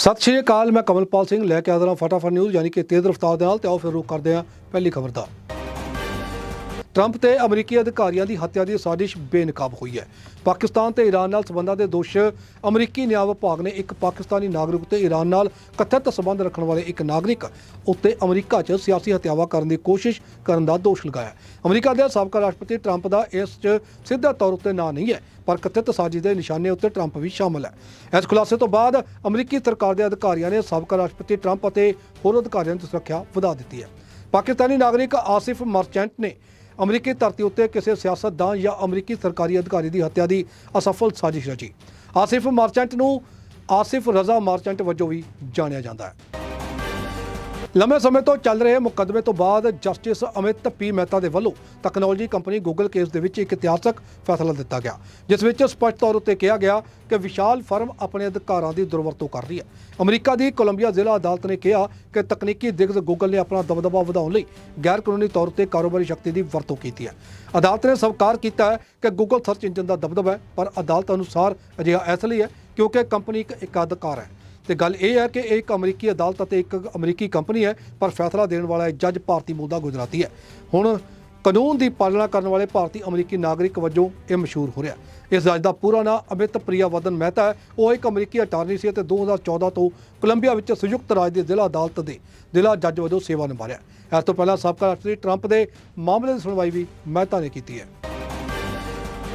ਸਤਿ ਸ਼੍ਰੀ ਅਕਾਲ, ਮੈਂ ਕਮਲਪਾਲ ਸਿੰਘ, ਲੈ ਕੇ ਆਦਰਾ ਫਟਾਫਟ ਨਿਊਜ਼ ਯਾਨੀ ਕਿ ਤੇਜ਼ ਰਫ਼ਤਾਰ ਦੇ ਨਾਲ, ਤੇ ਆਓ ਫਿਰ ਰੁਕ ਕਰਦੇ ਹਾਂ ਪਹਿਲੀ ਖਬਰ ਦਾ। ਟਰੰਪ ਤੇ ਅਮਰੀਕੀ ਅਧਿਕਾਰੀਆਂ ਦੀ ਹੱਤਿਆ ਦੀ ਸਾਜ਼ਿਸ਼ ਬੇਨਕਾਬ ਹੋਈ ਹੈ। ਪਾਕਿਸਤਾਨ ਤੇ ਈਰਾਨ ਨਾਲ ਸਬੰਧਾਂ ਦੇ ਦੋਸ਼ ਅਮਰੀਕੀ ਨਿਆਂ ਵਿਭਾਗ ਨੇ ਇੱਕ ਪਾਕਿਸਤਾਨੀ ਨਾਗਰਿਕ ਉੱਤੇ ਈਰਾਨ ਨਾਲ ਕਥਿਤ ਸਬੰਧ ਰੱਖਣ ਵਾਲੇ ਇੱਕ ਨਾਗਰਿਕ ਉੱਤੇ ਅਮਰੀਕਾ 'ਚ ਸਿਆਸੀ ਹੱਤਿਆਵਾ ਕਰਨ ਦੀ ਕੋਸ਼ਿਸ਼ ਕਰਨ ਦਾ ਦੋਸ਼ ਲਗਾਇਆ ਅਮਰੀਕਾ ਦੇ ਸਾਬਕਾ ਰਾਸ਼ਟਰਪਤੀ ਟਰੰਪ ਦਾ ਇਸ 'ਚ ਸਿੱਧਾ ਤੌਰ ਉੱਤੇ ਨਾਂ ਨਹੀਂ ਹੈ, ਪਰ ਕਥਿਤ ਸਾਜ਼ਿਸ਼ ਦੇ ਨਿਸ਼ਾਨੇ ਉੱਤੇ ਟਰੰਪ ਵੀ ਸ਼ਾਮਲ ਹੈ। ਇਸ ਖੁਲਾਸੇ ਤੋਂ ਬਾਅਦ ਅਮਰੀਕੀ ਸਰਕਾਰ ਦੇ ਅਧਿਕਾਰੀਆਂ ਨੇ ਸਾਬਕਾ ਰਾਸ਼ਟਰਪਤੀ ਟਰੰਪ ਅਤੇ ਹੋਰ ਅਧਿਕਾਰੀਆਂ ਦੀ ਸੁਰੱਖਿਆ ਵਧਾ ਦਿੱਤੀ ਹੈ। ਪਾਕਿਸਤਾਨੀ ਨਾਗਰਿਕ ਆਸਿਫ ਮਰਚੈਂਟ ਨੇ ਅਮਰੀਕੀ ਧਰਤੀ ਉੱਤੇ ਕਿਸੇ ਸਿਆਸਤਦਾਨ ਜਾਂ ਅਮਰੀਕੀ ਸਰਕਾਰੀ ਅਧਿਕਾਰੀ ਦੀ ਹੱਤਿਆ ਦੀ ਅਸਫਲ ਸਾਜ਼ਿਸ਼ ਰਚੀ। ਆਸਿਫ ਮਾਰਚੈਂਟ ਨੂੰ ਆਸਿਫ ਰਜ਼ਾ ਮਾਰਚੈਂਟ ਵਜੋਂ ਵੀ ਜਾਣਿਆ ਜਾਂਦਾ ਹੈ। ਲੰਮੇ ਸਮੇਂ ਤੋਂ ਚੱਲ ਰਹੇ ਮੁਕੱਦਮੇ ਤੋਂ ਬਾਅਦ ਜਸਟਿਸ ਅਮਿਤ ਪੀ ਮਹਿਤਾ ਦੇ ਵੱਲੋਂ ਟੈਕਨੋਲੋਜੀ ਕੰਪਨੀ ਗੂਗਲ ਕੇਸ ਦੇ ਵਿੱਚ ਇੱਕ ਇਤਿਹਾਸਕ ਫੈਸਲਾ ਦਿੱਤਾ ਗਿਆ, ਜਿਸ ਵਿੱਚ ਸਪਸ਼ਟ ਤੌਰ ਉੱਤੇ ਕਿਹਾ ਗਿਆ ਕਿ ਵਿਸ਼ਾਲ ਫਰਮ ਆਪਣੇ ਅਧਿਕਾਰਾਂ ਦੀ ਦੁਰਵਰਤੋਂ ਕਰ ਰਹੀ ਹੈ। ਅਮਰੀਕਾ ਦੀ ਕੋਲੰਬੀਆ ਜ਼ਿਲ੍ਹਾ ਅਦਾਲਤ ਨੇ ਕਿਹਾ ਕਿ ਤਕਨੀਕੀ ਦਿਗਜ ਗੂਗਲ ਨੇ ਆਪਣਾ ਦਬਦਬਾ ਵਧਾਉਣ ਲਈ ਗੈਰ ਕਾਨੂੰਨੀ ਤੌਰ ਉੱਤੇ ਕਾਰੋਬਾਰੀ ਸ਼ਕਤੀ ਦੀ ਵਰਤੋਂ ਕੀਤੀ ਹੈ। ਅਦਾਲਤ ਨੇ ਸਵੀਕਾਰ ਕੀਤਾ ਹੈ ਕਿ ਗੂਗਲ ਸਰਚ ਇੰਜਨ ਦਾ ਦਬਦਬਾ ਹੈ, ਪਰ ਅਦਾਲਤ ਅਨੁਸਾਰ ਅਜਿਹਾ ਇਸ ਲਈ ਹੈ ਕਿਉਂਕਿ ਕੰਪਨੀ ਇੱਕ ਏਕਾਧਿਕਾਰ ਹੈ। ਤੇ ਗੱਲ ਇਹ ਹੈ ਕਿ ਇਹ ਇੱਕ ਅਮਰੀਕੀ ਅਦਾਲਤ ਅਤੇ ਇੱਕ ਅਮਰੀਕੀ ਕੰਪਨੀ ਹੈ, ਪਰ ਫੈਸਲਾ ਦੇਣ ਵਾਲਾ ਇਹ ਜੱਜ ਭਾਰਤੀ ਮੂਲ ਦਾ ਗੁਜਰਾਤੀ ਹੈ। ਹੁਣ ਕਾਨੂੰਨ ਦੀ ਪਾਲਣਾ ਕਰਨ ਵਾਲੇ ਭਾਰਤੀ ਅਮਰੀਕੀ ਨਾਗਰਿਕ ਵਜੋਂ ਇਹ ਮਸ਼ਹੂਰ ਹੋ ਰਿਹਾ ਇਸ ਜੱਜ ਦਾ ਪੂਰਾ ਨਾਮ ਅਮਿਤ ਪ੍ਰਿਆਵਦਨ ਮਹਿਤਾ ਹੈ। ਉਹ ਇੱਕ ਅਮਰੀਕੀ ਅਟਾਰਨੀ ਸੀ ਅਤੇ 2014 ਤੋਂ ਕੋਲੰਬੀਆ ਵਿੱਚ ਸੰਯੁਕਤ ਰਾਜ ਦੀ ਜ਼ਿਲ੍ਹਾ ਅਦਾਲਤ ਦੇ ਜ਼ਿਲ੍ਹਾ ਜੱਜ ਵਜੋਂ ਸੇਵਾ ਨਿਭਾ ਰਿਹਾ ਇਸ ਤੋਂ ਪਹਿਲਾਂ ਸਾਬਕਾ ਰਾਸ਼ਟਰਪਤੀ ਟਰੰਪ ਦੇ ਮਾਮਲੇ ਦੀ ਸੁਣਵਾਈ ਵੀ ਮਹਿਤਾ ਨੇ ਕੀਤੀ ਹੈ।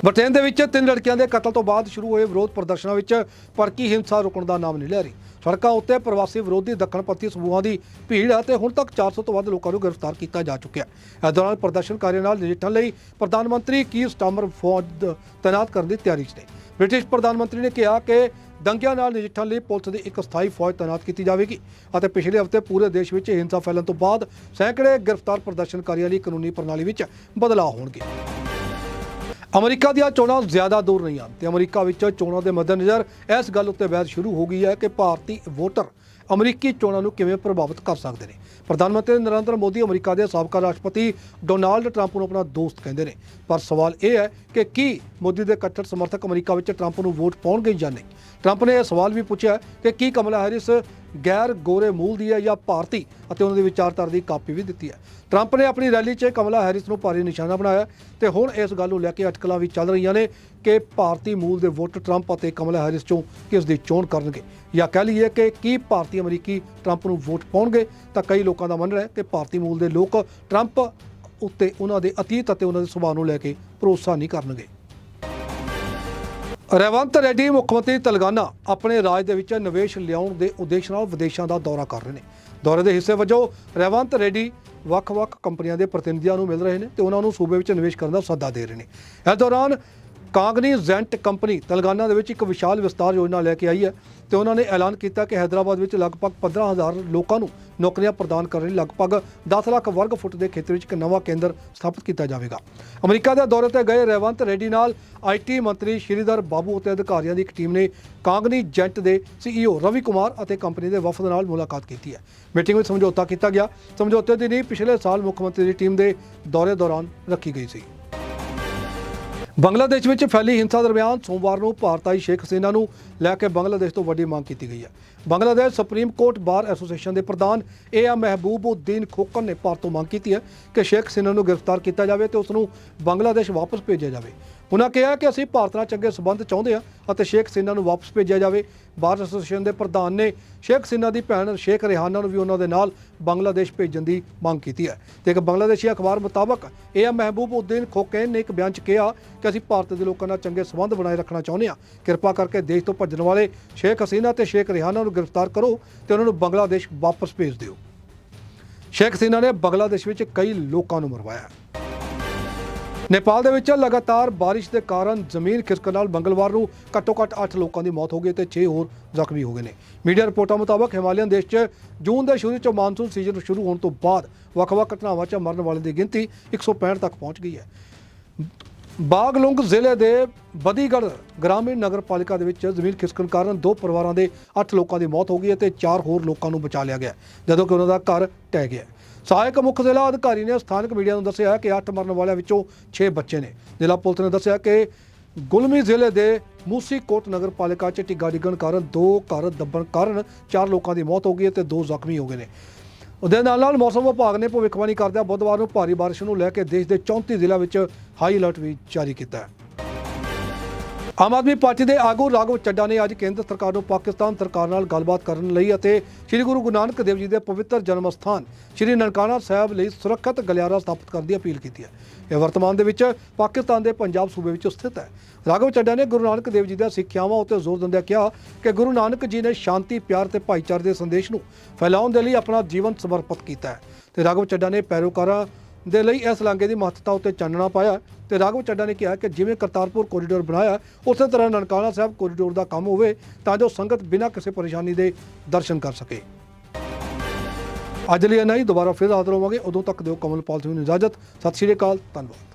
ਬ੍ਰਿਟੇਨ ਦੇ ਵਿੱਚ ਤਿੰਨ ਲੜਕੀਆਂ ਦੇ ਕਤਲ ਤੋਂ ਬਾਅਦ ਸ਼ੁਰੂ ਹੋਏ ਵਿਰੋਧ ਪ੍ਰਦਰਸ਼ਨਾਂ ਵਿੱਚ ਭੜਕੀ ਹਿੰਸਾ ਰੁਕਣ ਦਾ ਨਾਮ ਨਹੀਂ ਲੈ ਰਹੀ। ਸੜਕਾਂ ਉੱਤੇ ਪ੍ਰਵਾਸੀ ਵਿਰੋਧੀ ਦੱਖਣ ਸਮੂਹਾਂ ਦੀ ਭੀੜ ਹੈ ਤੇ ਹੁਣ ਤੱਕ 400 ਤੋਂ ਵੱਧ ਲੋਕਾਂ ਨੂੰ ਗ੍ਰਿਫਤਾਰ ਕੀਤਾ ਜਾ ਚੁੱਕਿਆ ਹੈ। ਇਸ ਦੌਰਾਨ ਪ੍ਰਦਰਸ਼ਨਕਾਰੀਆਂ ਨਾਲ ਨਜਿੱਠਣ ਲਈ ਪ੍ਰਧਾਨ ਮੰਤਰੀ ਕੀ ਸਟਾਮਰ ਫੌਜ ਤਾਇਨਾਤ ਕਰਨ ਦੀ ਤਿਆਰੀ 'ਚ ਨੇ। ਬ੍ਰਿਟਿਸ਼ ਪ੍ਰਧਾਨ ਮੰਤਰੀ ਨੇ ਕਿਹਾ ਕਿ ਦੰਗਿਆਂ ਨਾਲ ਨਜਿੱਠਣ ਲਈ ਪੁਲਿਸ ਦੀ ਇੱਕ ਸਥਾਈ ਫੌਜ ਤਾਇਨਾਤ ਕੀਤੀ ਜਾਵੇਗੀ ਅਤੇ ਪਿਛਲੇ ਹਫ਼ਤੇ ਪੂਰੇ ਦੇਸ਼ ਵਿੱਚ ਹਿੰਸਾ ਫੈਲਣ ਤੋਂ ਬਾਅਦ ਸੈਂਕੜੇ ਗ੍ਰਿਫਤਾਰ ਪ੍ਰਦਰਸ਼ਨਕਾਰੀਆਂ ਲਈ ਕਾਨੂੰਨੀ ਪ੍ਰਣਾਲੀ ਵਿੱਚ ਬਦਲਾਅ ਹੋਣਗੇ। ਅਮਰੀਕਾ ਦੀਆਂ ਚੋਣਾਂ ਜ਼ਿਆਦਾ ਦੂਰ ਨਹੀਂ ਹਨ ਤੇ ਅਮਰੀਕਾ ਵਿੱਚ ਚੋਣਾਂ ਦੇ ਮੱਦੇਨਜ਼ਰ ਇਸ ਗੱਲ ਉੱਤੇ ਬਹਿਸ ਸ਼ੁਰੂ ਹੋ ਗਈ ਹੈ ਕਿ ਭਾਰਤੀ ਵੋਟਰ ਅਮਰੀਕੀ ਚੋਣਾਂ ਨੂੰ ਕਿਵੇਂ ਪ੍ਰਭਾਵਿਤ ਕਰ ਸਕਦੇ ਨੇ। ਪ੍ਰਧਾਨ ਮੰਤਰੀ ਨਰਿੰਦਰ ਮੋਦੀ ਅਮਰੀਕਾ ਦੇ ਸਾਬਕਾ ਰਾਸ਼ਟਰਪਤੀ ਡੋਨਾਲਡ ਟਰੰਪ ਨੂੰ ਆਪਣਾ ਦੋਸਤ ਕਹਿੰਦੇ ਨੇ। ਪਰ ਸਵਾਲ ਇਹ ਹੈ ਕਿ ਕੀ ਮੋਦੀ ਦੇ ਕੱਟੜ ਸਮਰਥਕ ਅਮਰੀਕਾ ਵਿੱਚ ਟਰੰਪ ਨੂੰ ਵੋਟ ਪਾਉਣਗੇ ਜਾਂ ਨਹੀਂ? ਟਰੰਪ ਨੇ ਇਹ ਸਵਾਲ ਵੀ ਪੁੱਛਿਆ ਕਿ ਕੀ ਕਮਲਾ ਹੈਰਿਸ ਗੈਰ ਗੋਰੇ ਮੂਲ ਦੀ ਹੈ ਜਾਂ ਭਾਰਤੀ ਅਤੇ ਉਹਨਾਂ ਦੀ ਵਿਚਾਰਧਾਰਾ ਦੀ ਕਾਪੀ ਵੀ ਦਿੱਤੀ ਹੈ। ਟਰੰਪ ਨੇ ਆਪਣੀ ਰੈਲੀ 'ਚ ਕਮਲਾ ਹੈਰਿਸ ਨੂੰ ਭਾਰੀ ਨਿਸ਼ਾਨਾ ਬਣਾਇਆ ਤੇ ਹੁਣ ਇਸ ਗੱਲ ਨੂੰ ਲੈ ਕੇ ਅਟਕਲਾਂ ਵੀ ਚੱਲ ਰਹੀਆਂ ਨੇ ਕਿ ਭਾਰਤੀ ਮੂਲ ਦੇ ਵੋਟਰ ਟਰੰਪ ਅਤੇ ਕਮਲਾ ਹੈਰਿਸ 'ਚੋਂ ਕਿਸ ਦੀ ਚੋਣ ਕਰਨਗੇ ਜਾਂ ਕਹਿ ਲਈਏ ਕਿ ਕੀ ਭਾਰਤੀ ਅਮਰੀਕੀ ਟਰੰਪ ਨੂੰ ਵੋਟ ਪਾਉਣਗੇ, ਤਾਂ ਕਈ ਲੋਕਾਂ ਦਾ ਮੰਨਣਾ ਹੈ ਕਿ ਭਾਰਤੀ ਮੂਲ ਦੇ ਲੋਕ ਟਰੰਪ ਉੱਤੇ ਉਹਨਾਂ ਦੇ ਅਤੀਤ ਅਤੇ ਉਹਨਾਂ ਦੇ ਸੁਭਾਅ ਨੂੰ ਲੈ ਕੇ ਭਰੋਸਾ ਨਹੀਂ ਕਰਨਗੇ। ਰੇਵੰਤ ਰੈਡੀ ਮੁੱਖ ਮੰਤਰੀ ਤੇਲੰਗਾਨਾ ਆਪਣੇ ਰਾਜ ਦੇ ਵਿੱਚ ਨਿਵੇਸ਼ ਲਿਆਉਣ ਦੇ ਉਦੇਸ਼ ਨਾਲ ਵਿਦੇਸ਼ਾਂ ਦਾ ਦੌਰਾ ਕਰ ਰਹੇ ਨੇ। ਦੌਰੇ ਦੇ ਹਿੱਸੇ ਵਜੋਂ ਰੇਵੰਤ ਰੈਡੀ ਵੱਖ-ਵੱਖ ਕੰਪਨੀਆਂ ਦੇ ਪ੍ਰਤੀਨਿਧੀਆਂ ਨੂੰ ਮਿਲ ਰਹੇ ਨੇ ਤੇ ਉਹਨਾਂ ਨੂੰ ਸੂਬੇ ਵਿੱਚ ਨਿਵੇਸ਼ ਕਰਨ ਦਾ ਸੱਦਾ ਦੇ ਰਹੇ ਨੇ। ਇਸ ਦੌਰਾਨ ਕਾਂਗਨੀ ਜੈਂਟ ਕੰਪਨੀ ਤਲੰਗਾਨਾ ਦੇ ਵਿੱਚ ਇੱਕ ਵਿਸ਼ਾਲ ਵਿਸਤਾਰ ਯੋਜਨਾ ਲੈ ਕੇ ਆਈ ਹੈ ਤੇ ਉਹਨਾਂ ਨੇ ਐਲਾਨ ਕੀਤਾ ਕਿ ਹైదరాబాద్ ਵਿੱਚ ਲਗਭਗ 15000 ਲੋਕਾਂ ਨੂੰ ਨੌਕਰੀਆਂ ਪ੍ਰਦਾਨ ਕਰਨ ਲਈ ਲਗਭਗ 10 ਲੱਖ ਵਰਗ ਫੁੱਟ ਦੇ ਖੇਤਰ ਵਿੱਚ ਇੱਕ ਨਵਾਂ ਕੇਂਦਰ ਸਥਾਪਿਤ ਕੀਤਾ ਜਾਵੇਗਾ। ਅਮਰੀਕਾ ਦੇ ਦੌਰੇ ਤੇ ਗਏ ਰੇਵੰਤ ਰੈਡੀ ਨਾਲ ਆਈਟੀ ਮੰਤਰੀ ਸ਼੍ਰੀਧਰ ਬਾਬੂ ਅਤੇ ਅਧਿਕਾਰੀਆਂ ਦੀ ਇੱਕ ਟੀਮ ਨੇ ਕਾਂਗਨੀ ਜੈਂਟ ਦੇ ਸੀਈਓ ਰਵੀ ਕੁਮਾਰ ਅਤੇ ਕੰਪਨੀ ਦੇ ਵਫਦ ਨਾਲ ਮੁਲਾਕਾਤ ਕੀਤੀ ਹੈ। ਮੀਟਿੰਗ ਵਿੱਚ ਸਮਝੌਤਾ ਕੀਤਾ ਗਿਆ। ਸਮਝੌਤੇ ਦੀ ਨੀਂਹ ਪਿਛਲੇ ਸਾਲ ਮੁੱਖ ਮੰਤਰੀ ਦੀ ਟੀਮ ਦੇ ਦੌਰੇ ਦੌਰਾਨ ਰੱਖੀ ਗਈ ਸੀ। ਬੰਗਲਾਦੇਸ਼ ਵਿੱਚ ਫੈਲੀ ਹਿੰਸਾ ਦਰਮਿਆਨ ਸੋਮਵਾਰ ਨੂੰ ਭਾਰਤਾਈ ਸ਼ੇਖ ਹਸੀਨਾ ਨੂੰ ਲੈ ਕੇ ਬੰਗਲਾਦੇਸ਼ ਤੋਂ ਵੱਡੀ ਮੰਗ ਕੀਤੀ ਗਈ ਹੈ। Bangladesh supreme court bar association ਦੇ ਪ੍ਰਧਾਨ ਏ ਆ ਮਹਿਬੂਬਉਦੀਨ ਖੋਕਨ ਨੇ ਭਾਰਤ ਤੋਂ ਮੰਗ ਕੀਤੀ ਹੈ ਕਿ ਸ਼ੇਖ ਹਸੀਨਾ ਨੂੰ ਗ੍ਰਿਫਤਾਰ ਕੀਤਾ ਜਾਵੇ ਤੇ ਉਸ ਨੂੰ ਬੰਗਲਾਦੇਸ਼ ਵਾਪਸ ਭੇਜਿਆ ਜਾਵੇ। ਉਹਨਾਂ ਕਿਹਾ ਕਿ ਅਸੀਂ ਭਾਰਤ ਨਾਲ ਚੰਗੇ ਸਬੰਧ ਚਾਹੁੰਦੇ ਹਾਂ ਅਤੇ ਸ਼ੇਖ ਸਿਨਾ ਨੂੰ ਵਾਪਸ ਭੇਜਿਆ ਜਾਵੇ। ਬਾਰ ਐਸੋਸੀਏਸ਼ਨ ਦੇ ਪ੍ਰਧਾਨ ਨੇ ਸ਼ੇਖ ਸਿਨਾ ਦੀ ਭੈਣ ਸ਼ੇਖ ਰਿਹਾਨਾ ਨੂੰ ਵੀ ਉਹਨਾਂ ਦੇ ਨਾਲ ਬੰਗਲਾਦੇਸ਼ ਭੇਜਣ ਦੀ ਮੰਗ ਕੀਤੀ ਹੈ। ਤੇ ਇੱਕ ਬੰਗਲਾਦੇਸ਼ੀ ਅਖਬਾਰ ਮੁਤਾਬਕ ਇਹ ਮਹਿਬੂਬਉਦੀਨ ਖੋਕੇਨ ਨੇ ਇੱਕ ਬਿਆਨ 'ਚ ਕਿਹਾ ਕਿ ਅਸੀਂ ਭਾਰਤ ਦੇ ਲੋਕਾਂ ਨਾਲ ਚੰਗੇ ਸਬੰਧ ਬਣਾਏ ਰੱਖਣਾ ਚਾਹੁੰਦੇ ਹਾਂ। ਕਿਰਪਾ ਕਰਕੇ ਦੇਸ਼ ਤੋਂ ਭੱਜਣ ਵਾਲੇ ਸ਼ੇਖ ਹਸੀਨਾ ਤੇ ਸ਼ੇਖ ਰਿਹਾਨਾ ਨੂੰ ਗ੍ਰਿਫਤਾਰ ਕਰੋ ਤੇ ਉਹਨਾਂ ਨੂੰ ਬੰਗਲਾਦੇਸ਼ ਵਾਪਸ ਭੇਜ ਦਿਓ। ਸ਼ੇਖ ਹਸੀਨਾ ਨੇ ਬੰਗਲਾਦੇਸ਼ ਵਿੱਚ ਕਈ ਲੋਕਾਂ ਨੂੰ ਮਰਵਾਇਆ। ਨੇਪਾਲ ਦੇ ਵਿੱਚ ਲਗਾਤਾਰ ਬਾਰਿਸ਼ ਦੇ ਕਾਰਨ ਜ਼ਮੀਨ ਖਿਸਕਣ ਨਾਲ ਮੰਗਲਵਾਰ ਨੂੰ ਘੱਟੋ-ਘੱਟ 8 ਲੋਕਾਂ ਦੀ ਮੌਤ ਹੋ ਗਈ ਤੇ 6 ਹੋਰ ਜ਼ਖਮੀ ਹੋ ਗਏ ਨੇ। ਮੀਡੀਆ ਰਿਪੋਰਟਾਂ ਮੁਤਾਬਕ ਹਿਮਾਲੀਅਨ ਦੇਸ਼ 'ਚ ਜੂਨ ਦੇ ਸ਼ੁਰੂ 'ਚ ਮਾਨਸੂਨ ਸੀਜ਼ਨ ਸ਼ੁਰੂ ਹੋਣ ਤੋਂ ਬਾਅਦ ਵੱਖ-ਵੱਖ ਘਟਨਾਵਾਂ 'ਚ ਮਰਨ ਵਾਲਿਆਂ ਦੀ ਗਿਣਤੀ 165 ਤੱਕ ਪਹੁੰਚ ਗਈ ਹੈ। ਬਾਗਲੁੰਗ ਜ਼ਿਲ੍ਹੇ ਦੇ ਬਦੀਗੜ ਗ੍ਰਾਮੀਣ ਨਗਰ ਪਾਲਿਕਾ ਦੇ ਵਿੱਚ ਜ਼ਮੀਨ ਖਿਸਕਣ ਕਾਰਨ ਦੋ ਪਰਿਵਾਰਾਂ ਦੇ 8 ਲੋਕਾਂ ਦੀ ਮੌਤ ਹੋ ਗਈ ਅਤੇ ਤੇ 4 ਹੋਰ ਲੋਕਾਂ ਨੂੰ ਬਚਾ ਲਿਆ ਗਿਆ ਜਦੋਂ ਕਿ ਉਹਨਾਂ ਦਾ ਘਰ ਟਹਿ ਗਿਆ ਸਹਾਇਕ ਮੁੱਖ ਜ਼ਿਲ੍ਹਾ ਅਧਿਕਾਰੀ ਨੇ ਸਥਾਨਕ ਮੀਡੀਆ ਨੂੰ ਦੱਸਿਆ ਕਿ 8 ਮਰਨ ਵਾਲਿਆਂ ਵਿੱਚੋਂ 6 ਬੱਚੇ ਨੇ। ਜ਼ਿਲ੍ਹਾ ਪੁਲਿਸ ਨੇ ਦੱਸਿਆ ਕਿ ਗੁਲਮੀ ਜ਼ਿਲ੍ਹੇ ਦੇ ਮੂਸੀ ਕੋਟ ਨਗਰ ਪਾਲਿਕਾ 'ਚ ਟਿੱਗਾ ਡਿੱਗਣ ਕਾਰਨ ਦੋ ਘਰ ਦੱਬਣ ਕਾਰਨ ਚਾਰ ਲੋਕਾਂ ਦੀ ਮੌਤ ਹੋ ਗਈ ਹੈ ਤੇ ਦੋ ਜ਼ਖਮੀ ਹੋ ਗਏ ਨੇ। ਉਹਦੇ ਨਾਲ ਨਾਲ ਮੌਸਮ ਵਿਭਾਗ ਨੇ ਭਵਿੱਖਬਾਣੀ ਕਰਦਿਆਂ ਬੁੱਧਵਾਰ ਨੂੰ ਭਾਰੀ ਬਾਰਿਸ਼ ਨੂੰ ਲੈ ਕੇ ਦੇਸ਼ ਦੇ 34 ਜ਼ਿਲ੍ਹਿਆਂ ਵਿੱਚ ਹਾਈ ਅਲਰਟ ਵੀ ਜਾਰੀ ਕੀਤਾ ਹੈ। ਆਮ ਆਦਮੀ ਪਾਰਟੀ ਦੇ ਆਗੂ ਰਾਘਵ ਚੱਡਾ ਨੇ ਅੱਜ ਕੇਂਦਰ ਸਰਕਾਰ ਨੂੰ ਪਾਕਿਸਤਾਨ ਸਰਕਾਰ ਨਾਲ ਗੱਲਬਾਤ ਕਰਨ ਲਈ ਅਤੇ ਸ੍ਰੀ ਗੁਰੂ ਗੁਰੂ ਨਾਨਕ ਦੇਵ ਜੀ ਦੇ ਪਵਿੱਤਰ ਜਨਮ ਸਥਾਨ ਸ੍ਰੀ ਨਨਕਾਣਾ ਸਾਹਿਬ ਲਈ ਸੁਰੱਖਿਅਤ ਗਲਿਆਰਾ ਸਥਾਪਿਤ ਕਰਨ ਦੀ ਅਪੀਲ ਕੀਤੀ ਹੈ। ਇਹ ਵਰਤਮਾਨ ਦੇ ਵਿੱਚ ਪਾਕਿਸਤਾਨ ਦੇ ਪੰਜਾਬ ਸੂਬੇ ਵਿੱਚ ਸਥਿਤ ਹੈ। ਰਾਘਵ ਚੱਡਾ ਨੇ ਗੁਰੂ ਨਾਨਕ ਦੇਵ ਜੀ ਦੀਆਂ ਸਿੱਖਿਆਵਾਂ ਉੱਤੇ ਜ਼ੋਰ ਦਿੰਦਿਆਂ ਕਿਹਾ ਕਿ ਗੁਰੂ ਨਾਨਕ ਜੀ ਨੇ ਸ਼ਾਂਤੀ, ਪਿਆਰ ਤੇ ਭਾਈਚਾਰੇ ਦੇ ਸੰਦੇਸ਼ ਨੂੰ ਫੈਲਾਉਣ ਦੇ ਲਈ ਆਪਣਾ ਜੀਵਨ ਸਮਰਪਿਤ ਕੀਤਾ ਹੈ। ਤੇ ਰਾਘਵ ਚੱਡਾ ਨੇ ਪੈਰੋਕਾਰਾਂ ਦੇ ਲਈ ਇਸ ਲਾਂਘੇ ਦੀ ਮਹੱਤਤਾ ਉੱਤੇ ਚਾਨਣਾ ਪਾਇਆ ਤੇ ਰਾਘਵ ਚੱਡਾ ਨੇ ਕਿਹਾ ਕਿ ਜਿਵੇਂ ਕਰਤਾਰਪੁਰ ਕੋਰੀਡੋਰ ਬਣਾਇਆ, ਉਸੇ ਤਰ੍ਹਾਂ ਨਨਕਾਣਾ ਸਾਹਿਬ ਕੋਰੀਡੋਰ ਦਾ ਕੰਮ ਹੋਵੇ ਤਾਂ ਜੋ ਸੰਗਤ ਬਿਨਾਂ ਕਿਸੇ ਪਰੇਸ਼ਾਨੀ ਦੇ ਦਰਸ਼ਨ ਕਰ ਸਕੇ। ਅੱਜ ਲਈ ਇੰਨਾ ਹੀ, ਦੁਬਾਰਾ ਫਿਰ ਹਾਜ਼ਰ ਹੋਵਾਂਗੇ। ਉਦੋਂ ਤੱਕ ਦਿਓ ਕਮਲਪਾਲ ਸਿੰਘ ਨੂੰ ਇਜਾਜ਼ਤ। ਸਤਿ ਸ਼੍ਰੀ ਅਕਾਲ, ਧੰਨਵਾਦ।